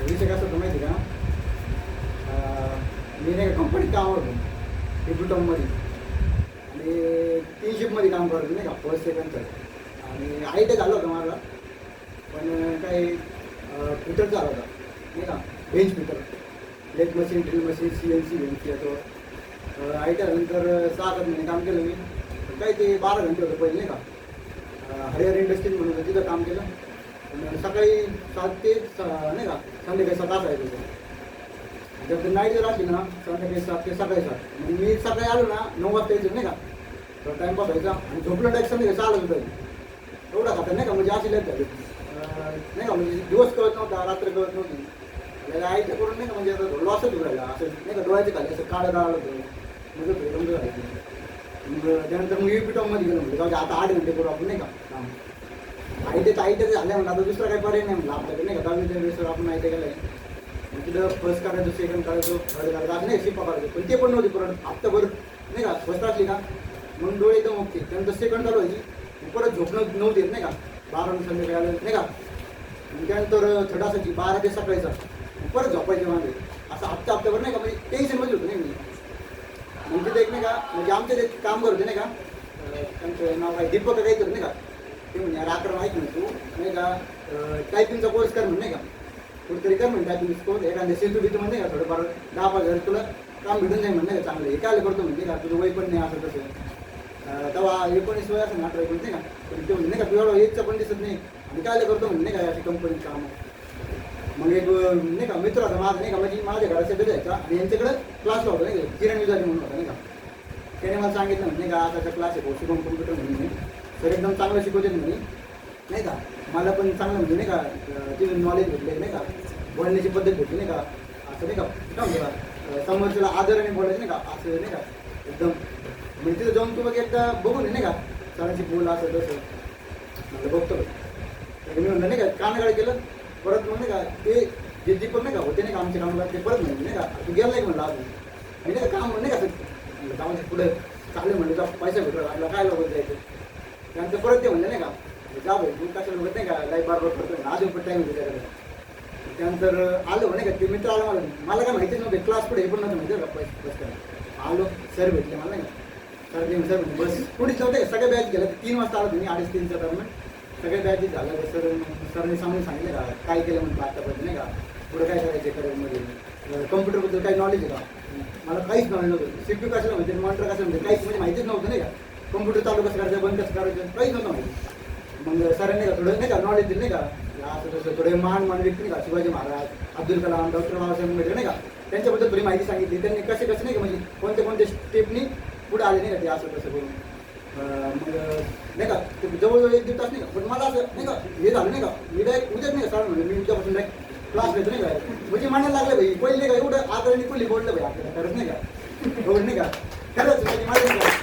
विषय कसं होतं माहिती का मी नाही का कंपनीत काम होतो डिप्युटॉममध्ये आणि ती शिपमध्ये काम करतो नाही का फर्स्ट सेकंडचं आणि आय टी झालं होतं मला पण काही फिटर झाला होता नाही का bench fitter lathe machine drill machine C N C N C याच्यावर आय टी नंतर सहा सात महिने काम केलं मी पण काय ते बारा घंटे होतं पहिले नाही का हरिहर इंडस्ट्रीज म्हणून होतं, तिथं काम केलं सकाळी सात ते स- नाही का? संध्याकाळी सात असायचं होतं. जर ते नाईट जर असली ना संध्याकाळी सात ते सकाळी सात. मग मी सकाळी आलो ना नऊ वाजता यायचं नाही का? तर टाइमपास व्हायचा आणि झोपलं डायरेक्ट संध्याकाळी सहा आलं होतं एवढा खाता नाही का? म्हणजे असेल नाही का? म्हणजे दिवस कळत नव्हता रात्र कळत नव्हती. त्याला करून नाही का? म्हणजे आता लॉसच उरायला असं नाही का? डोळ्याचे खाली असं काळं काळ होतं. म्हणजे भेटून मग त्यानंतर मग युपीटॉममध्ये गेलो. म्हणजे आता आठ घंटे करू आपण नाही का? काम ते काही आय टी म्हणलं आता दुसरा काही पर्याय नाही म्हणलं. आपल्याकडे नाही का? दहावीच्या वेळेस आपण माहिती टी केलं मग तिथं फर्स्ट करायचं सेकंड करायचं थर्ड करायचं. असं नाही शिपा करायचं. पण ते पण नव्हती परत. हप्ताभर नाही का? फर्स्ट असली का? म्हणून डोळे एकदम ओके. त्यानंतर सेकंड चालू व्हायची. परत झोपणं नव्हती नाही का? बारा नंतर संध्याकाळी आलं नाही का? त्यानंतर थर्ड असायची. बारा ते सकाळीचा. परत झोपायचे मागे. असं हप्ता हप्त्यावर नाही का? म्हणजे टेन्शनमध्ये होतं नाही मी? म्हणजे तिथे एक नाही का? म्हणजे आमचे ते काम करते नाही का? त्यांचं नाव काय दीपक काही नाही का? ते म्हणजे अरे अकरा माहिती नाही तू. नाही का टायपिंगचा कोर्स कर म्हणे नाही का? कुठेतरी कर म्हणे टायपिंग कोर्स एखाद्या सेतू बितू म्हणजे का थोडंफार दहा पाच हजार तुला काम भेटून जाईल म्हणे का चांगलं. हे काय करतो म्हणजे का तुझं वय पण नाही असं तसं. तेव्हा एकोणीस वय असं अठरा एकोणीस नाही का? पण ते म्हणजे नाही का तुझ्या एजचं पण दिसत नाही. आणि काय करतो म्हणजे नाही का अशी कंपनीत काम? मग एक नाही का मित्र होता माझा नाही का म्हणजे माझ्या घराच्या घरी जायचा आणि यांच्याकडे क्लास होता नाही का किरण विजारी म्हणून होता नाही का? त्याने मला सांगितलं म्हणजे का आता क्लास आहे शिकवून कम्प्युटर म्हणून. सर एकदम चांगलं शिकवते म्हणे नाही का मला पण चांगलं म्हणजे नाही का अं, तिथे नॉलेज भेटले नाही का बोलण्याची पद्धत भेटली नाही का असं नाही का काय का समोरच्याला आदराने बोलायचं नाही का असं नाही का एकदम म्हणजे तिथं जाऊन तू बघ एकदा बघून ये नाही का सरांची बोल असं तसं म्हणलं बघतो मी म्हणलं नाही का कानाकडे गेलं परत मग नाही का ते जे दीपक नाही का होते नाही का आमच्या कामाला ते परत म्हणले नाही का तू गेला नाही म्हणलं अजून आणि नाही का काम नाही का असं म्हणलं जाऊन पुढे चालेल म्हणलं जा पैसा भेटला आपला काय बघत जायचं त्यानंतर परत ते म्हणले नाही का जा भाई तू कशाला बघत नाही का लाईफ बारबर करतो ना अजून पण टाईम होते त्याच्याकडे त्यानंतर आलो नाही का ते मित्र आलो मला. मला काय माहितीच नव्हते क्लास पुढे हे पण नव्हतं माहिती का पैसे बस करायला आलो सर भेटले मला नाही का. सर ते सर म्हणजे बस पुढे नव्हते सगळ्या बॅच गेल्या तीन वाजता आलो तुम्ही अडीच तीनच्या दरम्यान सगळ्या बॅच झालं तर सर सरने सांगून सांगितलं का काय केलं म्हणतो आतापर्यंत? नाही का पुढे काय करायचं करिअरमध्ये कम्प्युटरबद्दल काही नॉलेज आहे का? मला काहीच नॉलेज नव्हतं. सीपीयू कशाला म्हणजे मॉनिटर कसं म्हणजे काहीच म्हणजे माहितीच नव्हतं नाही का. कम्प्युटर चालू कसं करायचं बंद कसं करायचं? काहीच नव्हतं. मग सरांनी का थोडं नाही का नॉलेज दिलं नाही का? असं तसं थोडे मान मान व्यक्ती नाही का? शिवाजी महाराज अब्दुल कलाम डॉक्टर बाबासाहेब आंबेडकर नाही का? त्यांच्याबद्दल थोडी माहिती सांगितली. त्यांनी कसे कसे नाही का म्हणजे कोणते कोणते स्टेपनी पुढे आले नाही का ते असं तसं करून मग नाही का? ते जवळजवळ एक दीड तास नाही का? पण मला असं नाही का हे झालं नाही का? मी डायरेक्ट उद्याच नाही का सर म्हणजे मी उद्यापासून डायरेक्ट क्लास घेतो नाही का? म्हणजे म्हणायला लागलं भाई पहिले नाही का एवढं आदरणी कुठली बोललं भाई आपल्याला? खरंच नाही का? एवढं नाही का? खरंच म्हणजे माझं नाही का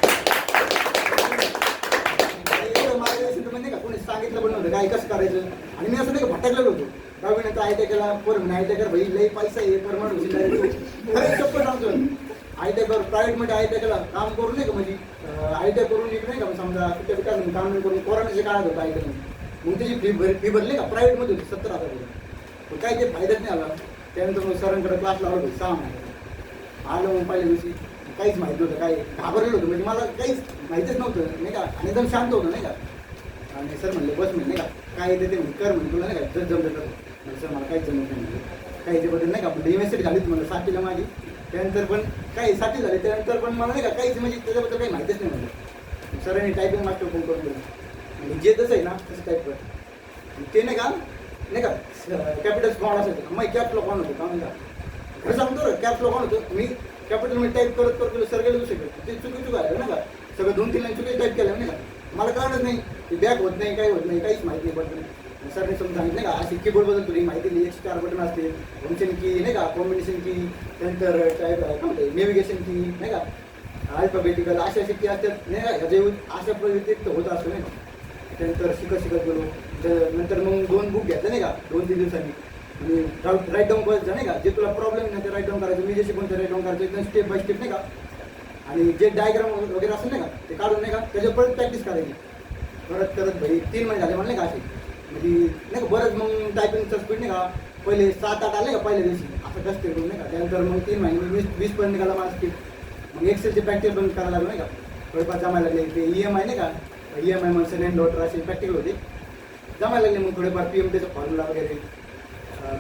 एवढं मार्गदर्शन तर म्हणजे का कोणी सांगितलं पण नव्हतं. काय कसं करायचं? आणि मी असं नाही का भटकलेलो होतो. दहावी नंतर आय टी केला पर आय टी कर भाई लई पैसा आहे परमाड होईल चप्पल सांगतो आय टी कर प्रायव्हेटमध्ये आय टी केला काम करून नाही का म्हणजे? आय टी करून इकडे नाही का मग समजा कुठे कुठे काम नाही करून कोरोनाचे काळात होतं आय टी मग त्याची फी भर फी भरली का? प्रायव्हेटमध्ये होती सत्तर हजार रुपये. पण काय ते फायद्यात नाही आला. त्यानंतर मग सरांकडे क्लास लावला होतो सहा महिने. आलो मग पहिल्या दिवशी. काहीच माहिती नव्हतं काय घाबरलेलं होतं. म्हणजे मला काहीच माहितीच नव्हतं नाही का? आणि एकदम शांत होतं नाही का? आणि सर म्हणले बस म्हणले नाही का? काय येते ते कर म्हणजे तुला नाही का? जर जमलं तर. म्हणजे सर मला काहीच जमत नाही. म्हणजे काही त्याबद्दल नाही का? म्हणजे युनिव्हर्सिटी झाली तुम्हाला मला साठीला माझी त्यानंतर पण काही साठी झाली त्यानंतर पण मला नाही का काहीच म्हणजे त्याच्याबद्दल काही माहितीच नाही म्हणजे सरांनी टायपिंग मास्टर फोन करून दिला. म्हणजे जे तसं आहे ना तसं टाईप कर. ते नाही का नाही का कॅपिटल स्मॉल असायचं. मग कॅप लॉक होतो का म्हणजे खरं सांगतो कॅप लॉक होतो. मी कॅपिटल मी टाईप करत करत सर गेलो शकत ते चुकी चुका आहे ना का? सगळं दोन तीन लाईन चुकी टाईप केलं नाही का? मला कळलंच नाही. ती बॅक होत नाही काही होत नाही काहीच माहिती नाही बटन सरने समजा सांगितलं नाही का अशी बोर्डबद्दल तुला माहिती दिली एक चार बटन असते फंक्शन की नाही का कॉम्बिनेशन की त्यानंतर टाईप काय म्हणते नेव्हिगेशन की नाही का अल्फाबेटिकल अशा अशा की असतात नाही का ह्याच्या अशा व्यतिरिक्त होत असतो नाही का. त्यानंतर शिकत शिकत गेलो तर नंतर मग दोन बुक घेतले नाही का दोन तीन दिवसांनी. आणि राईट डाऊन करायचं नाही का जे तुला प्रॉब्लेम नाही ते राईट डाऊन करायचं. मी जे शिकून ते राईट डाऊन करायचं एकदम स्टेप बाय स्टेप नाही का. आणि जे डायग्राम वगैरे असेल नाही का ते काढून नाही का त्याच्यावर परत प्रॅक्टिस करायची. परत करत भाई तीन महिने झाले म्हणले का असे? म्हणजे नाही का बरंच मग टायपिंगचा स्पीड नाही का? पहिले सात आठ आले का पहिल्या दिवशी? असं कष्ट करून नाही का? त्यानंतर मग तीन महिने वीस वीस पर्यंत निघाला माझा स्पीड मग एक्सेलचे प्रॅक्टिस बंद करायला लागलो नाही का? थोडेफार जमायला लागले. ते ई एम आय नाही का? ई एम आय म्हणून एन डॉटर असे प्रॅक्टिकल होते. जमायला लागले मग थोडेफार पी एम टीचा फॉर्म्युला वगैरे.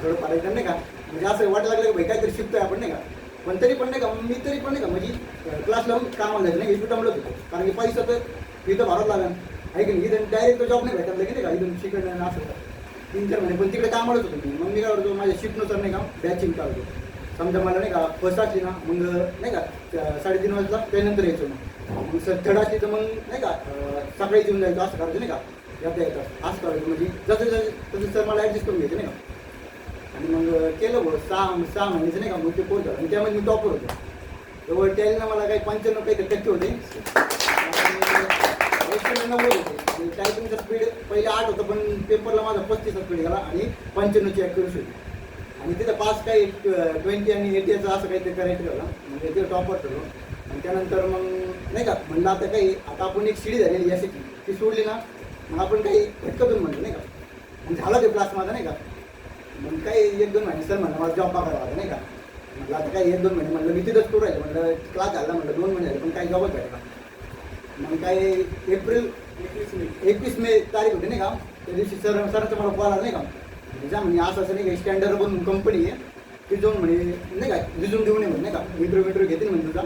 थोडंफार एकदम नाही का? म्हणजे असं वाटायला लागलं की भाई काहीतरी शिकतोय आपण नाही का? पण तरी पण नाही का? मी तरी पण नाही का? म्हणजे क्लास लावून कामाला जायचं नाही इथं टमलत होतो. कारण की पैसा तर इथं भरावं लागेल. आहे की नाही इथं डायरेक्ट जॉब नाही भेटत की नाही का? इथून शिकणं असं. तीन चार महिने पण तिकडे कामालाच होतो मी. मग मी काय करतो माझ्या शिफ्टनुसार नाही का बॅचिंग काढतो समजा मला नाही का फर्स्ट असली ना मग नाही का साडेतीन वाजता त्यानंतर यायचो मग. मग सर थर्ड असली तर मग नाही का सकाळी येऊन जायचं असं करायचं नाही का? यात यायचं असं करायचं. म्हणजे जसं जसं तसं सर मला ॲडजस्ट करून घ्यायचं नाही का? आणि मग केलं बघ सहा सहा महिन्याचं नाही का मग ते पोहोचलं आणि त्यामध्ये मी टॉपर होतो. जवळ त्याला मला काही पंच्याण्णव काही टक्के होते. आणि नव्वद होते. म्हणजे टायपिंगचा स्पीड पहिले आठ होतं पण पेपरला माझा पस्तीसचा स्पीड गेला आणि पंच्याण्णवची ॲक्युरेसी होती. आणि तिथं पास काही ट्वेंटी आणि एटीचं असं काहीतरी करायचं झालं म्हणजे ते टॉपर ठरलो आणि त्यानंतर मग नाही का म्हणलं आता काही आता आपण एक शिडी झालेली यासाठी. ती सोडली ना मग आपण काही भटकतून म्हणलं नाही का. मग झाला ते क्लास माझा नाही का. मग काही एक दोन महिने सर म्हणलं मला जॉब पगार होता नाही का. म्हटलं आता काही एक दोन महिने म्हणलं मी तिथंच करू राहिलं. म्हटलं क्लास झाला म्हटलं दोन महिने झाले पण काही जॉबच भेटला मग काही एप्रिल एकवीस मे एकवीस मे तारीख होती नाही का? त्या दिवशी सर सरांचा मला कॉल आला नाही का? म्हणजे जा म्हणे असं असं नाही का स्टँडर्ड बनून कंपनी आहे. ती जाऊन म्हणे नाही का रिझूम देऊ नये म्हणे नाही का? इंटरव्ह्यू इंटरव्ह्यू घेते म्हणे तुझा.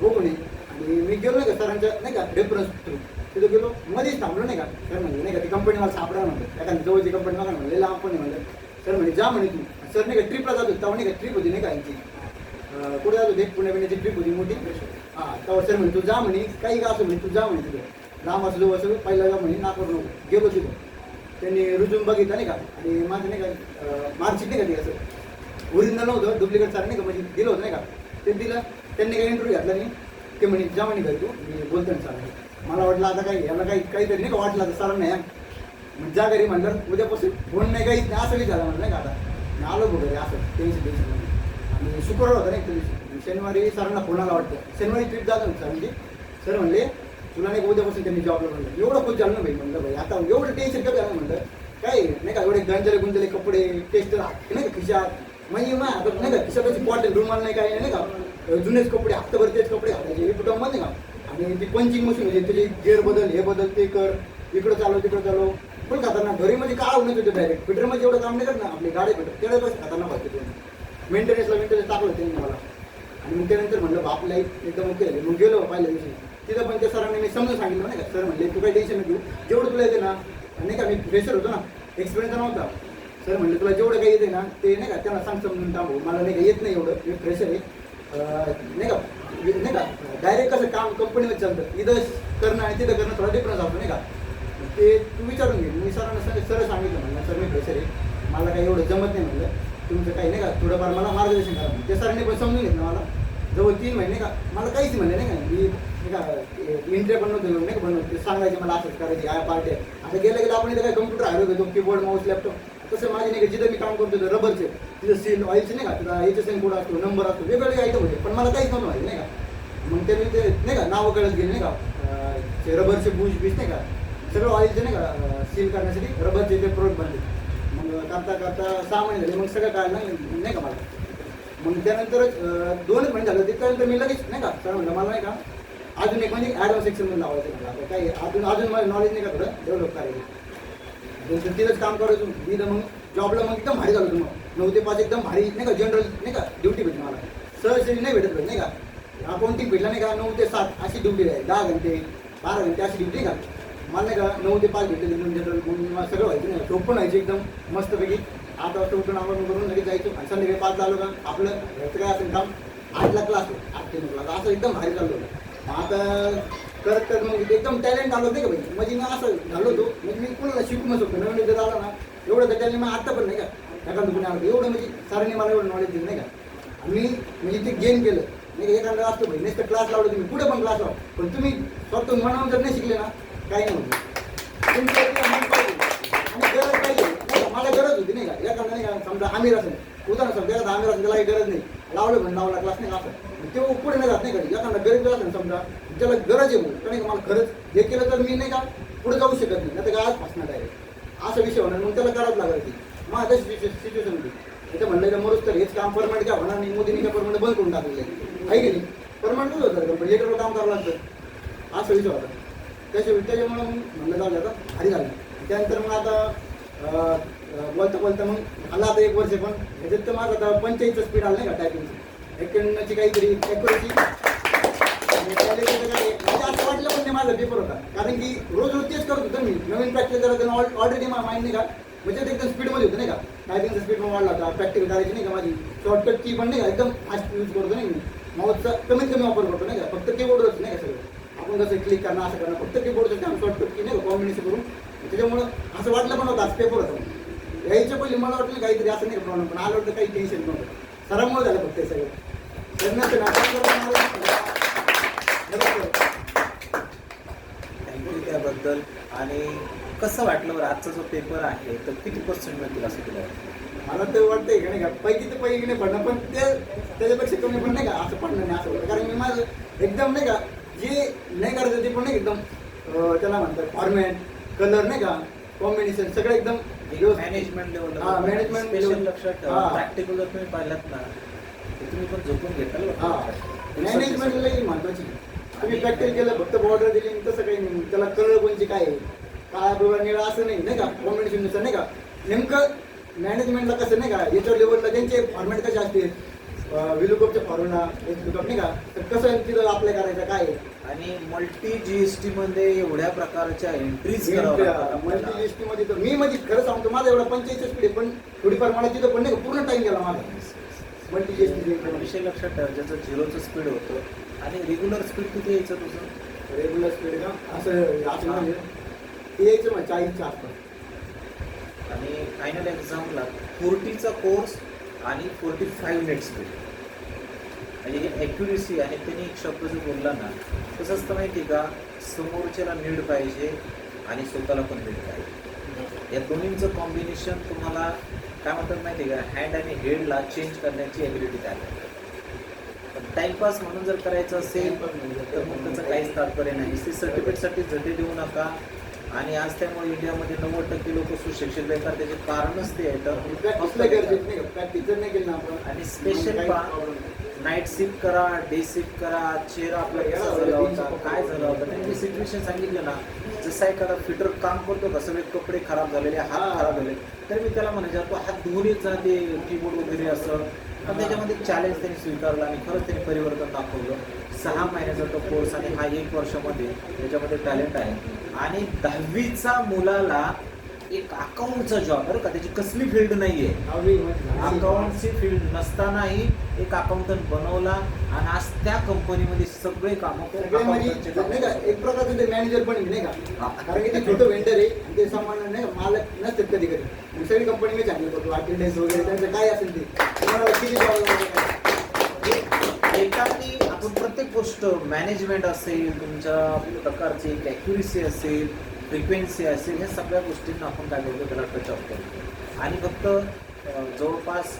हो म्हणे. आणि मी गेलो नाही का सरांच्या नाही का रेफरन्स थ्रू तिथं गेलो मध्येच थांबलो नाही का? सर म्हणजे नाही का ती कंपनी मला सापडा म्हणलं. एखादी जवळची कंपनी मला म्हणलं लांब पण म्हणलं. सर म्हणे जा म्हणे तू. सर नाही का ट्रिपला जातो तेव्हा नाही का ट्रिप होती नाही का यांची. कुठे जातो होते पुण्या पिण्याची ट्रिप होती मोठी. हां तेव्हा सर म्हणे तू जा म्हणे काही का असं म्हणे तू जा म्हणे तिथं लांब असो जवळ असो पहिला जा म्हणे नाकर नको. गेलो तिथं. त्यांनी रुजून बघितलं नाही का? आणि माझं नाही का मार्कशीट नाही का ते असं? ओरिजिनल नव्हतं डुप्लिकेट सारं नाही का म्हणजे दिलं होतं नाही का? ते दिलं त्यांनी काही इंटरव्ह्यू घातला नाही. ते म्हणे जा म्हणे घरी तू मी बोलतो ना सर. मला वाटलं आता काही याला काही काहीतरी नाही का वाटलं आता सरांना या म्हणजे जा घरी म्हणलं उद्यापासून फोन नाही काही नाही असं काही झालं म्हणलं नाही का आता. आलो बघ घरी असं टेन्शन टेन्शन आणि शुक्रवार होता नाही एक दिवशी शनिवारी सरांना फोन वाटतं. शनिवारी ट्रीप जातो ना सरांची. सर म्हणले तुला नाही उद्यापासून त्यांनी जॉबला म्हणलं. एवढं खुश झालं ना भाई म्हणलं भाई आता एवढं टेन्शन का झालं म्हणलं? काय नाही का एवढे गंजले गुंजले कपडे टेस्ट नाही का खिशात. म्हणजे मग आता नाही का खिशात बॉटल रुमाल नाही काय नाही का जुनेच कपडे हप्ताभर तेच कपडे घालायचे हे कुटुंब नाही का? आणि ती पंचिंग मशीन म्हणजे त्याची गेअर बदल हे बदल ते कर. इकडं चालव तिकडं चालव. फुल खाताना घरी म्हणजे काळ होण्यात होते डायरेक्ट फिटरमध्ये एवढं काम नाही करत ना आपली गाडी फिटर तेवढ्या कसं खाताना व्हायचं तुम्ही मेंटेनन्सला मेंटेनन्स टाकलं त्यांनी मला. आणि मग त्यानंतर म्हणलं बाप लाईफ एकदम ओके झाली. मग गेलो पहिल्या दिवशी. तिथं पण त्या सरांनी मी समजून सांगितलं नाही का सर म्हणले तू काही टेन्शन घेऊ. जेवढं तुला येते ना नाही का मी फ्रेशर होतो ना एक्सपिरियन्स नव्हता. सर म्हणले तुला जेवढं काही येते ना ते नाही का त्यांना सांग समजून टाकू मला नाही का येत नाही एवढं मी फ्रेशर आहे. नाही का नाही का डायरेक्ट कसं काम कंपनीवर चालतं. इथं करणं आणि तिथं करणं थोडा डिफरन्स असतो नाही का. ते तू विचारून घे. मी सरांना सर सर सांगितलं म्हणलं सर मी फ्रेशर आहे. मला काही एवढं जमत नाही म्हणलं. तुमचं काही नाही का? थोडंफार मला मार्गदर्शन करा ते सरांनी पण समजून घेतलं मला. जवळ तीन महिने का? मला काहीच म्हणले नाही का? मी नाही का इंटरे बनवतो नाही का बनवतो ते सांगायचे मला असंच करायचे या पार्टी आता गेलं गेलं आपण इथं काय कम्प्युटर हरवत होतो कीबोर्ड माऊस लॅपटॉप तसं माझे नाही का जिथं मी काम करतो तर रबरचे. तिथं सील ऑइलचे नाही का? तिथं याचे सेम कोड असतो नंबर असतो वेगवेगळे आयटम होते. पण मला काहीच नव्हतं माहिती नाही का? मग ते मी ते नाही का नावं कळत गेले नाही का? ते रबरचे बुश बीज नाही का? सगळं ऑइलचे नाही का सील करण्यासाठी रबरचे ते प्रोडक्ट बनले. करता करता सहा महिने झाले मग सगळं काय नाही का मला? मग त्यानंतरच दोनच महिने झालं त्यानंतर मी लगेच नाही का? सर म्हणलं मला नाही का? अजून एक म्हणजे ॲडव्हान्स सेक्शनमध्ये लावायचं मला. आता काही अजून अजून मला नॉलेज नाही का थोडं? डेव्हलप करायचं. तिथंच काम करायचो. मी मग जॉबला मग एकदम भारी झालो होतो मग. नऊ ते पाच एकदम भारी नाही का? जनरल नाही का? ड्युटी भेटली मला. सहज नाही भेटत नाही का? अकाउंटिंग भेटला नाही का? नऊ ते सात अशी ड्युटी आहे. दहा घंटे बारा घंटे अशी ड्युटी का? मान्य का? नऊ ते पाच भेटले दोन जनरल मग सगळं व्हायचं नाही. झोप पण व्हायची एकदम मस्तपैकी. आठ वाजता उठून आपण करून लगेच जायचो. आणि संध्याकाळी पाच झालो का आपलं ह्याचं काय असेल काम आठला क्लास आठ ते नऊ असं एकदम भारी चाललो होतं आता करत करत मग एकदम टॅलेंट आलो नाही का भाई म्हणजे मी असं झालो होतो. म्हणजे मी कोणाला शिकू नसतो नवीन म्हणजे जर आला ना एवढं तर टॅलेंट मग आता पण नाही का? एखादं कुणी आलं. एवढं म्हणजे सरांनी मला एवढं नॉलेज दिलं नाही का? आणि मी म्हणजे ते गेन केलं. नाही का? एखादा असतो भाई नेक्स्ट क्लास लावलं तुम्ही. पुढे पण क्लास लावा. पण तुम्ही स्वतः मनावर जर नाही शिकले ना काही नाही होत आणि गरज पाहिजे मला गरज होती नाही का? एखादा नाही का? समजा आमिर असेल उदाहरण समजा एखादा आमिर असेल त्याला गरज नाही. लावलं पण लावला क्लास नाही असं तेव्हा पुढे नाही जात नाही कधी एखादा गरीब असेल समजा त्याला गरज आहे म्हणून कारण का? मला खरंच हे केलं तर मी नाही का पुढे जाऊ शकत नाही. नाही तर काय आज फसणार डायरेक्ट असा विषय होणार. मग त्याला करावं लागेल ती. मग आता सिच्युएशन होती. तिथे म्हणलं का मरुस तर हेच काम परमानंट काय होणार नाही. मोदींनी काय परमानंट बंद करून टाकलेलं आहे. आहे की नाही? परमानंटच होतं पण लेटरवर काम करावं लागतं. असा विषय होता. त्याच्या त्याच्यामुळं मग म्हणलं जाऊ आता भारी झालं. त्यानंतर मग आता बोलता बोलता मग आला आता एक वर्ष पण. ह्याच्यात तर माझं आता पंचायतचं स्पीड आलं नाही का टायपिंगचं एक्क्याण्णवची काहीतरी ॲक्युरेसी म्हणजे असं वाटलं पण नाही माझा पेपर होता. कारण की रोज रोज तेच करत होतो मी. नवीन प्रॅक्टिस करत होतो ऑलरेडी माहिती नाही का? म्हणजे ते एकदम स्पीडमध्ये होतं नाही का? टायपिंगचा स्पीड पण वाढला होता. प्रॅक्टिकल करायची नाही का माझी? शॉर्टकट की पण नाही का? एकदम फास्ट यूज करतो नाही मी. माऊसचा कमीत कमी वापर करतो नाही का? फक्त कीबोर्डच नाही का सगळं? आपण कसं क्लिक करणं असं करणं फक्त कीबोर्डचं काम शॉर्टकट की नाही कॉम्बिनेशन करून. त्याच्यामुळं असं वाटलं पण होतं आज पेपर होता. यायच्या पहिले मला वाटलं काहीतरी असं नाही प्रॉब्लेम पण आलं वाटतं काही टेन्शन नव्हतं. सरामुळे झालं फक्त हे सगळं. तर थँक्यू त्याबद्दल. आणि कसं वाटलं बरं आजचा जो पेपर आहे तर किती पर्सेंट मिळतील असं तुला वाटतं? मला तर वाटतंय का नाही का पैकी तर पैकी नाही पडणार पण ते त्याच्यापेक्षा कमी पण नाही का असं पडणार नाही असं वाटतं कारण मी माझं एकदम नाही का जे नाही करायचं ते पण नाही एकदम त्याला म्हणतात फॉर्मॅट कलर नाही का कॉम्बिनेशन सगळं एकदम. मॅनेजमेंट लेवल हा, management स्पेशल. लक्षात ठेवा. प्रॅक्टिकल जर तुम्ही पाहिलात ना तर तुम्ही पण झोपून घेताल हा. मॅनेजमेंटला महत्वाची तुम्ही प्रॅक्टिस केलं फक्त बॉर्डर दिली तसं काही नाही. त्याला कलर कोणची काय आहे? काळा पिवळा निळा असं नाही नाही का? कॉम्बिनेशननुसार नाही का? नेमकं मॅनेजमेंटला कसं नाही का? याच्या लेवलला त्यांचे फॉर्मॅट कसे असतील? विलुकपचे फॉर्म्युला लुकअप नाही का तर कसं तिथं अप्लाय करायचं काय आहे? आणि मल्टी जीएसटी मध्ये एवढ्या प्रकारच्या एंट्रीज मल्टी जीएसटी मध्ये तर मी म्हणजे खरं सांगतो माझा एवढा पंचायत स्पीड पण थोडीफार मला तिथं पण नाही पूर्ण टाइम गेला माझा. मल्टी जीएसटी विषय लक्षात ठेवा ज्याचं झिरोचं स्पीड होतं आणि रेग्युलर स्पीड किती यायचं तुझं? रेग्युलर स्पीड का? असं असं म्हणजे ते यायचं मग चाळीसच्या आसपास आणि फायनल एक्झामला फोर्टीचा कोर्स आणि फोर्टी फाईव्ह मिनिट्स मिळेल म्हणजे ही ॲक्युरेसी आणि त्यांनी एक शब्द जो बोलला ना तसंच असतं माहिती आहे का समोरच्याला नीड पाहिजे आणि स्वतःला पण नीड पाहिजे. या दोन्हींचं कॉम्बिनेशन तुम्हाला काय म्हणतात माहिती आहे का हँड आणि हेडला चेंज करण्याची ॲबिलिटी तयार पण टाइमपास म्हणून जर करायचं असेल तर मग त्याचं काहीच तात्पर्य नाही. सी सर्टिफिकेटसाठी झटे देऊ नका आणि आज त्यामुळे इंडियामध्ये नव्वद टक्के लोक सुशिक्षित बेकार त्याचे कारणच ते आहे. आपण आणि स्पेशल. नाईट शिफ्ट करा डे शिफ्ट करा चेहरा आपला कसा झाला होता काय झालं होतं त्यांनी सिच्युएशन सांगितलं ना जसा एखादा फिटर काम करतो का सगळे कपडे खराब झालेले हात हा. खराब झाले तर मी त्याला म्हणायचं तो हात धुवूनच जा ते कीबोर्ड वगैरे असं. पण त्याच्यामध्ये चॅलेंज त्यांनी स्वीकारलं आणि खरंच त्यांनी परिवर्तन दाखवलं. सहा महिन्याचा तो कोर्स आणि हा एक वर्षामध्ये त्याच्यामध्ये टॅलेंट आहे. आणि दहावीचा मुलाला एक अकाउंटचा जॉब बरं का त्याची कसली फील्ड नाहीये. दहावी मध्ये- अकाउंटची फील्ड नसतानाही एक अकाउंटंट बनवला आणि आज त्या कंपनीमध्ये सगळे कामं म्हणजे नाही एक प्रकारचं ते मॅनेजर पण आहे, नाही का. कारण की ते छोटं वेंडर आहे आणि ते सामान नाही मालक नसतात कधी कधी. सगळी कंपनी मी चांगली करतो अटेंडन्स वगैरे त्यांचं काय असेल ते? तुम्हाला किती गोष्ट मॅनेजमेंट असेल तुमच्या प्रकारची एक ॲक्युरेसी असेल फ्रिक्वेन्सी असेल ह्या सगळ्या गोष्टींना आपण काय करतो त्याला टचअप करतो. आणि फक्त जवळपास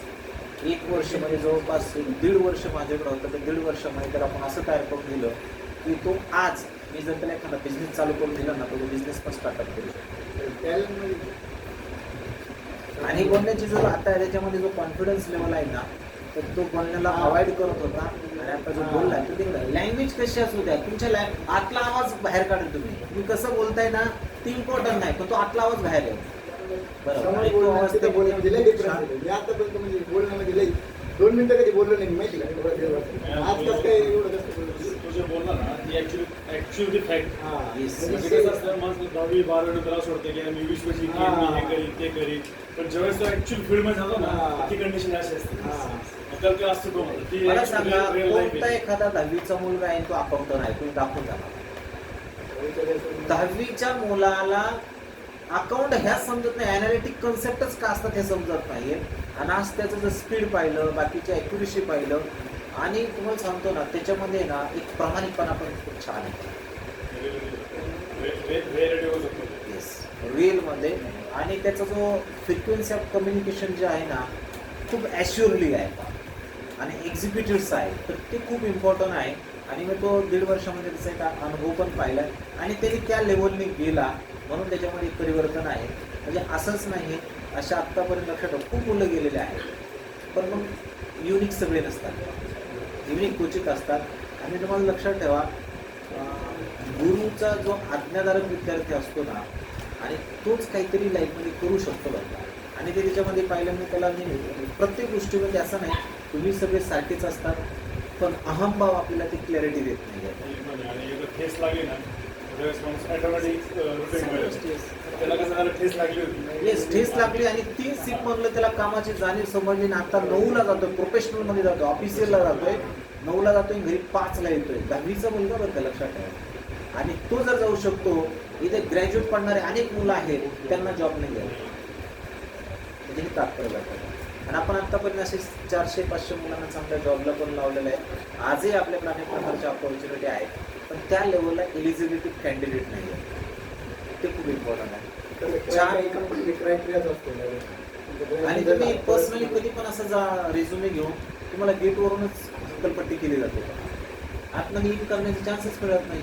एक वर्ष म्हणजे जवळपास दीड वर्ष माझ्याकडे होतं तर दीड वर्षामध्ये तर आपण असं तयार करून दिलं की तो आज मी जर त्याला एखादा बिझनेस चालू करून दिला ना तर तो बिझनेस पण स्टार्टअप करू शकतो. आणि बोलण्याची जो आता त्याच्यामध्ये जो कॉन्फिडन्स लेवल आहे ना तर तो बोलण्याला अवॉइड करत होता. आणि आता जो बोलला तो लँग्वेज कशी असू द्या? तुमच्या लँग आतला आवाज बाहेर काढेल तुम्ही. तुम्ही कसं बोलताय ना ते इम्पॉर्टंट नाही पण तो आतला आवाज बाहेर आहे बरोबर तो आवाज आतापर्यंत म्हणजे बोलण्यामध्ये लय दोन मिनिटं कधी बोललो नाही माहिती का. आज कसं काय एवढं कसं बोललो? तो जे बोलला ना ती ऍक्च्युली ऍक्च्युअली फॅक्ट हा. Yes. म्हणजे कसं असतं माणूस दहावी बारावी त्याला सोडते की मी वीस वर्षी हा. मी करीन ते करीन पण ज्यावेळेस तो ऍक्च्युअल. ना ती कंडिशन अशी असते हा. मग त्याला ते असतं तो म्हणतो. ती मला actually सांगा real life कोणता आहे. एखादा दहावीचा मुलगा आहे तो अकाउंटंट आहे तुम्ही दाखवून द्या दहावीच्या मुलाला अकाउंट ह्या समजत नाही अनालिटिक कन्सेप्टच का असतात हे समजत नाहीये आणि आज त्याचं जर स्पीड पाहिलं बाकीची ॲक्युरेसी पाहिलं आणि तुम्हाला सांगतो ना त्याच्यामध्ये ना एक प्रामाणिकपणा पण खूप छान आहे. येस रिअलमध्ये आणि त्याचा जो फ्रिक्वेन्सी ऑफ कम्युनिकेशन जे आहे ना खूप ॲश्युअरली आहे. आणि एक्झिक्युटिव्स आहे तर ते खूप इम्पॉर्टंट आहे. आणि मी तो दीड वर्षामध्ये त्याचा एक अनुभव पण पाहिला. आहे आणि त्याने त्या लेवलने गेला म्हणून त्याच्यामध्ये एक परिवर्तन आहे. म्हणजे असंच नाही अशा आत्तापर्यंत लक्षात खूप मुलं गेलेले आहेत. पण मग युनिक सगळे नसतात. इव्हनिंग क्वचित असतात. आणि तुम्हाला लक्षात ठेवा गुरुचा जो आज्ञाधारक विद्यार्थी असतो ना आणि तोच काहीतरी लाईफमध्ये करू शकतो बघा. आणि ते त्याच्यामध्ये पाहिलं मी त्याला मी प्रत्येक गोष्टीमध्ये असं नाही तुम्ही सगळे सारखेच असतात पण अहमभाव आपल्याला ती क्लॅरिटी देत नाही. आहे आणि एकदा ठेस लागली ना त्यावेळेस माणूस ऑटोमॅटिक रुटीन त्याला कसं झालं ठेस लागली होती. येस ठेस लागली आणि तीन सीट मधलं त्याला कामाची जाणीव समजली आणि आता नऊला जातोय प्रोफेशनलमध्ये जातोय ऑफिशियलला जातोय. नऊला जातोय घरी पाचला येतोय. दहावीचा मुलगा बरं लक्षात ठेवा. आणि तो जर जाऊ शकतो इथे ग्रॅज्युएट पडणारे अनेक मुलं आहेत त्यांना जॉब नाही द्यायला म्हणजे हे तात्पर्य जातं आणि आपण आतापर्यंत असे चारशे पाचशे मुलांना चांगल्या जॉबला पण लावलेलं आहे. आजही आपल्याकडे अनेक प्रकारच्या ऑपॉर्च्युनिटी आहेत. पण त्या लेवलला एलिजिबिलिटी कॅन्डिडेट नाही आहे ते खूप इम्पॉर्टंट आहे. चार क्रायटेरियाच असतो म्हणजे आणि तुम्ही पर्सनली कधी पण असं जा रेझ्युमे घेऊन तुम्हाला गेटवरूनच हक्कलपट्टी केली जाते. आतमध्ये इन करण्याचे चान्सेस मिळत नाही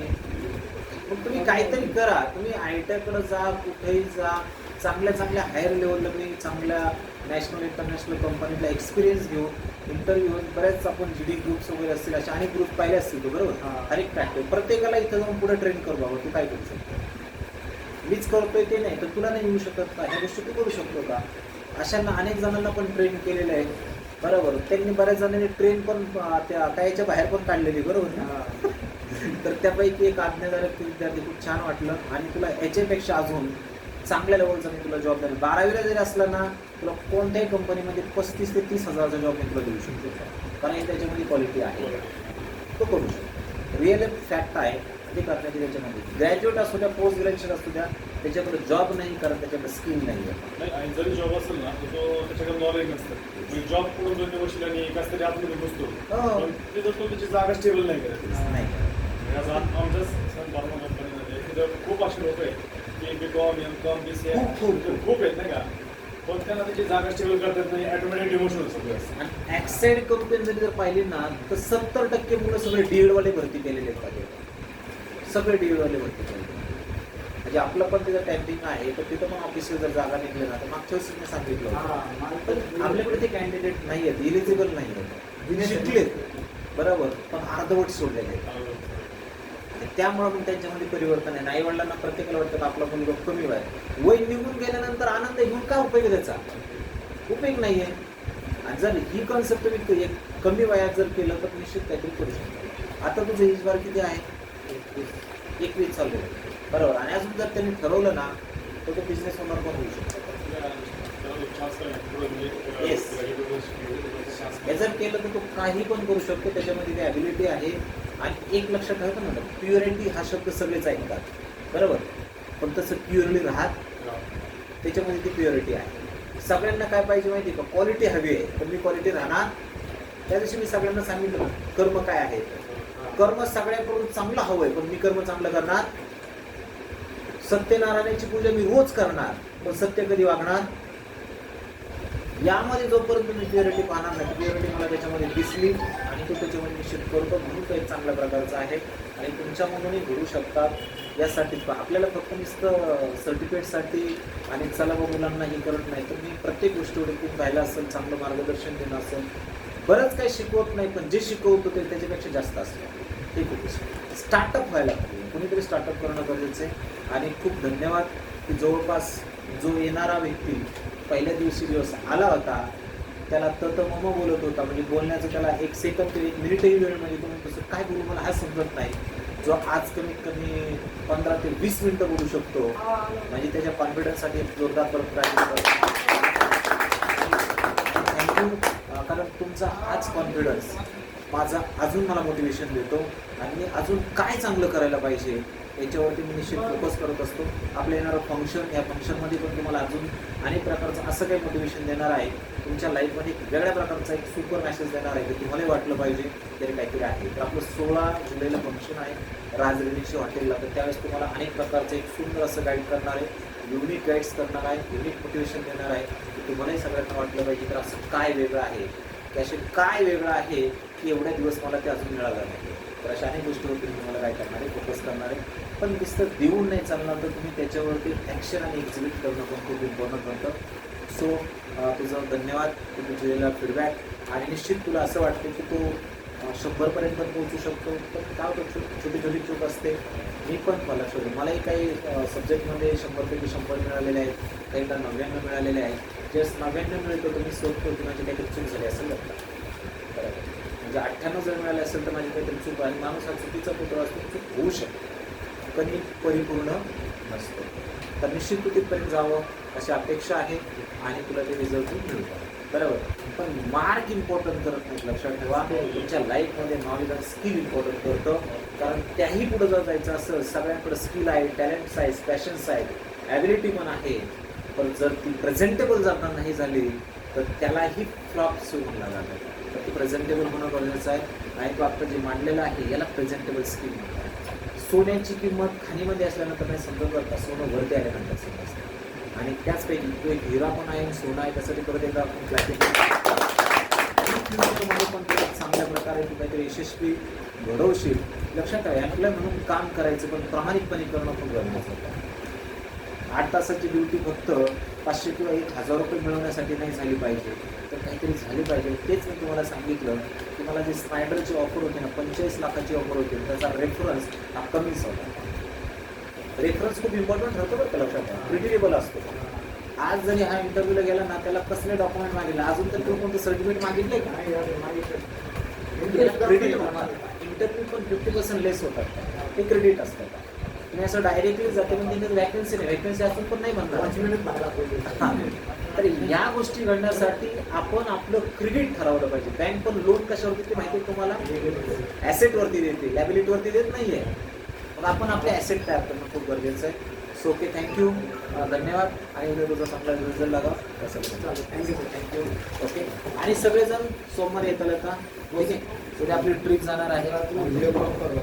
मग तुम्ही काहीतरी करा. तुम्ही आयकडे जा कुठेही जा. चांगल्या चांगल्या हायर लेवलला मी चांगल्या नॅशनल इंटरनॅशनल कंपनीला एक्सपिरियन्स घेऊन इंटरव्ह्यू बऱ्याच आपण जी डी ग्रुप्स वगैरे असतील असे अनेक ग्रुप पाहिले असतील तू बरोबर? हां. हर एक प्रॅक्टिस प्रत्येकाला इथं जाऊन पुढे ट्रेन कर बाबा तू काय करू शकतो? मीच करतोय ते नाही तर तुला नाही येऊ शकत का? ह्या गोष्टी तू करू शकतो का? अशांना अनेक जणांना पण ट्रेन केलेले आहे. बरोबर? त्यांनी बऱ्याच जणांनी ट्रेन पण त्या कायच्या बाहेर पण काढलेली बरोबर ना? तर त्यापैकी एक आज्ञाधारक विद्यार्थी खूप छान वाटलं. आणि तुला याच्यापेक्षा अजून चांगल्या लेवलचा मी तुला जॉब देणार. बारावीला जरी असला ना तुला कोणत्याही कंपनीमध्ये पस्तीस ते तीस हजाराचा जॉब मी तुला देऊ शकतो. कारण हे त्याच्यामध्ये क्वालिटी आहे. तो करू शकतो. रिअल फॅक्ट आहे ते करण्याची त्याच्यामध्ये. ग्रॅज्युएट असू द्या पोस्ट ग्रॅज्युएट असू द्या त्याच्याकडे जॉब नाही कारण त्याच्याकडे स्किल नाही आहे. जरी जॉब असेल ना तो त्याच्याकडे नॉलेज नसतं. म्हणजे जॉब करून दोन दिवस आणि एकाच तरी आतमध्ये बसतो हो. पण तिथं तो त्याची जागा स्टेबल नाही करत. नाही. आज आम- आमच्याच सन फार्मा कंपनीमध्ये तिथं खूप असे लोक आहेत. की B com M com B C खूप, खूप, खूप. खूप आहेत नाही का? त्यांना त्याची जागा स्टेबल करतात नाही. ऑटोमॅटिक डिमोशन सगळं असतं. आणि ऍक्साइड कंपनी जरी जर पाहिली ना तर सत्तर टक्के मुलं सगळे डीएड वाले भरती केलेले आहेत सगळे डीएड वाले भरती केलेले म्हणजे आपलं पण तिथं टायपिंग आहे तर तिथं पण ऑफिसला जर जागा निघली ना तर मागच्या वर्षी मी सांगितलं होतं. पण आपल्याकडे ते कॅन्डिडेट नाही आहेत इलिजिबल नाही आहेत शिकलेत. बरोबर. पण अर्धवट सोडलेले आहेत. आणि त्यामुळे मग त्यांच्यामध्ये परिवर्तन आहे. आई वडिलांना प्रत्येकाला वाटतं का आपला मुलगा कमी वय आहे. वय निघून गेल्यानंतर आनंद घेऊन काय उपयोग त्याचा? उपयोग नाही आहे. आणि जर ही कॉन्सेप्ट तुम्ही एक कमी वयात जर केलं तर निश्चित काहीतरी करू शकतो. आता तुझं एज बार किती आहे? एकवीस. चालू आहे. बरोबर. आणि अजून जर त्यांनी ठरवलं ना तर तो बिझनेस ओनर पण होऊ शकतो. Yes. हे जर केलं तर तो काही पण करू शकतो त्याच्यामध्ये ती ॲबिलिटी आहे. आणि एक लक्षात ठेवायचं म्हणलं प्युरिटी हा शब्द सगळेच ऐकतात. बरोबर? पण तसं प्युअरली राहत त्याच्यामध्ये ती प्युरिटी आहे. सगळ्यांना काय पाहिजे माहिती का? क्वालिटी हवी आहे. पण मी क्वालिटी राहणार? त्या दिवशी मी सगळ्यांना सांगितलं कर्म काय आहे? कर्म सगळ्याकडून चांगलं हवं आहे पण मी कर्म चांगलं करणार? सत्यनारायणाची पूजा मी रोज करणार पण सत्य कधी वागणार? यामध्ये जोपर्यंत मी प्युरिटी पाहणार नाही प्युरिटी मला त्याच्यामध्ये दिसली आणि तो त्याच्यामध्ये निश्चित करतो म्हणून तो एक चांगल्या प्रकारचा आहे. आणि तुमच्या म्हणूनही घडू शकतात. यासाठी आपल्याला फक्त नुसतं सर्टिफिकेटसाठी आणि चला बा मुलांना हे करत नाही तर मी प्रत्येक गोष्टीवर खूप राहिलं असेल चांगलं मार्गदर्शन देणं असेल. बरंच काही शिकवत नाही पण जे शिकवतो ते त्याच्यापेक्षा जास्त असतं. हे खूप स्टार्टअप व्हायला पाहिजे कोणीतरी स्टार्टअप करणं गरजेचं आहे. आणि खूप धन्यवाद की जवळपास जो येणारा व्यक्ती पहिल्या दिवशी दिवस आला होता त्याला तत मम बोलत होता. म्हणजे बोलण्याचं त्याला एक सेकंद एक मिनिटही वेळ म्हणजे तुम्ही कसं काय बोलू? मला हा समजत नाही. जो आज कमीत कमी पंधरा ते वीस मिनिटं बोलू शकतो. म्हणजे त्याच्या कॉन्फिडन्ससाठी जोरदार परत थँक्यू कारण तुमचा हाच कॉन्फिडन्स माझा अजून मला मोटिवेशन देतो. आणि मी अजून काय चांगलं करायला पाहिजे याच्यावरती मी निश्चित फोकस करत असतो. आपलं येणारं फंक्शन या फंक्शनमध्ये पण तुम्हाला अजून अनेक प्रकारचं असं काही मोटिवेशन देणार आहे. तुमच्या लाईफमध्ये एक वेगळ्या प्रकारचा एक सुपर मॅसेज देणार आहे की तुम्हालाही वाटलं पाहिजे. तरी काहीतरी आहे. तर आपलं सोळा जुलैला फंक्शन आहे राज हॉटेलला. तर त्यावेळेस तुम्हाला अनेक प्रकारचं एक सुंदर असं गाईड करणार आहे. युनिक गाईड्स करणार आहे युनिक मोटिवेशन देणार आहे. की तुम्हालाही सगळ्यांना वाटलं पाहिजे तर असं काय वेगळं आहे? की असे काय वेगळं आहे की एवढ्या दिवस मला ते अजून मिळालं नाही? तर अशा अनेक गोष्टीवरती मी तुम्हाला काय करणार आहे? फोकस करणार आहे. पण नुसतं देऊन नाही चालणार तर तुम्ही त्याच्यावरती ॲक्शन आणि एक्झिबिट करणं पण खूप इम्पॉर्टंट बनतं. सो तुझं धन्यवाद तुम्ही दिलेला फीडबॅक आणि निश्चित तुला असं वाटतं की तो शंभरपर्यंत पण पोहोचू शकतो. पण काय होतं छोटी छोटी चूक असते. मी पण मला शोध मलाही काही सब्जेक्टमध्ये शंभरपैकी शंभर मिळालेले आहेत. काहींना नव्याण्णव मिळालेले आहेत. जस्ट नव्याण्णव मिळतो तर मी शोधतो की माझी काहीतरी चूक झाली असेल बघता म्हणजे अठ्ठ्याण्णव जर मिळाले असेल तर माझी काहीतरी चूक आणि माणूस हा चुकीचा पुतळा असतो चूक होऊ शकते. कधी परिपूर्ण नसतो. तर निश्चित तू जावं अशी अपेक्षा आहे आणि तुला ते रिझल्ट मिळतात बरोबर? पण मार्क इम्पॉर्टंट करत नाही लक्षात ठेवा. तुमच्या लाईफमध्ये नॉलेज आणि स्किल इम्पॉर्टंट करतं. कारण त्याही पुढं जर जायचं असं सगळ्यांकडे स्किल आहे टॅलेंट्स आहे पॅशन्स आहेत ॲबिलिटी पण आहे. पण जर ती प्रेझेंटेबल जर नाही झाली तर त्यालाही फ्लॉप सुरू म्हणला जातं तर ती प्रेझेंटेबल होणं गरजेचं आहे. नाही तो आता जे मांडलेलं आहे याला प्रेझेंटेबल स्किल म्हणतात. सोन्याची किंमत खाणीमध्ये असल्यानंतर नाही समजत करता सोनं वरती आल्यानंतर समजतं. आणि त्याचपैकी तो एक हिरा पण आहे आणि सोनं आहे त्यासाठी परत एकदा आपण क्लासिफिकेशन पण चांगल्या प्रकारे तू काहीतरी यशस्वी घडवशील. लक्षात आहे आपल्या म्हणून काम करायचं पण प्रामाणिकपणे करणं खूप गरजेचं होतं आठ तासाची ड्युटी फक्त पाचशे किंवा एक हजार रुपये मिळवण्यासाठी नाही झाली पाहिजे. तर काहीतरी झाली पाहिजे. तेच मी तुम्हाला सांगितलं की मला जे स्पायडरची ऑफर होती ना पंचेचाळीस लाखाची ऑफर होती त्याचा रेफरन्स हा कमीच होता. रेफरन्स खूप इम्पॉर्टंट ठरतो बरं का लक्षात क्रिटिकेबल असतो. आज जरी हा इंटरव्ह्यूला गेला ना त्याला कसले डॉक्युमेंट मागितले? अजून तर तो कोणतं सर्टिफिकेट मागितलंय का? नाही मागितलं. इंटरव्ह्यू पण फिफ्टी पर्सेंट लेस होतात. ते क्रेडिट असतात. तुम्ही असं डायरेक्टली जाते पण तिथे वॅकन्सी नाही. वॅकन्सी असून पण नाही. हा. तर या गोष्टी घडण्यासाठी आपण आपलं क्रेडिट ठरवलं पाहिजे. बँक पण लोन कशावर देते माहिती आहे तुम्हाला? ऍसेट वरती देते. लॅबिलिटी वरती देत नाहीये. मग आपण आपले ऍसेट तयार करणं खूप गरजेचं आहे. सो ओके थँक्यू धन्यवाद. आणि तुझा चांगला रिझल्ट लागा. चालेल थँक्यू थँक्यू ओके आणि सगळेजण सोमवार येतात का? ओके उद्या आपली ट्रिप जाणार आहे. व्हिडिओ कॉल करू.